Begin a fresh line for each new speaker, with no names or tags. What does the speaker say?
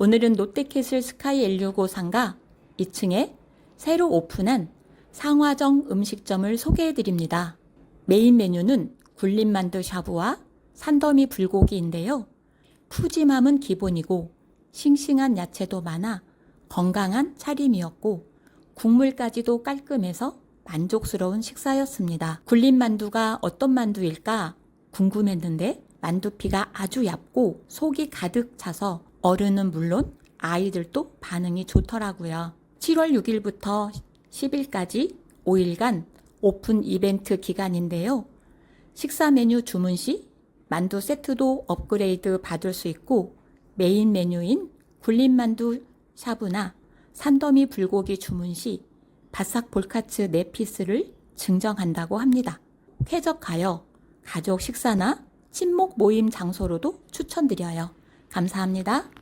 오늘은 롯데캐슬 스카이 L6 상가 2층에 새로 오픈한 상화정 음식점을 소개해 드립니다. 메인 메뉴는 굴림만두 샤브와 산더미 불고기인데요. 푸짐함은 기본이고 싱싱한 야채도 많아 건강한 차림이었고 국물까지도 깔끔해서 만족스러운 식사였습니다. 굴림만두가 어떤 만두일까 궁금했는데 만두피가 아주 얇고 속이 가득 차서 어른은 물론 아이들도 반응이 좋더라고요. 7월 6일부터 10일까지 5일간 오픈 이벤트 기간인데요. 식사 메뉴 주문 시 만두 세트도 업그레이드 받을 수 있고 메인 메뉴인 굴림만두 샤브나 산더미 불고기 주문 시 바삭 볼카츠 4피스를 증정한다고 합니다. 쾌적하여 가족 식사나 친목 모임 장소로도 추천드려요. 감사합니다.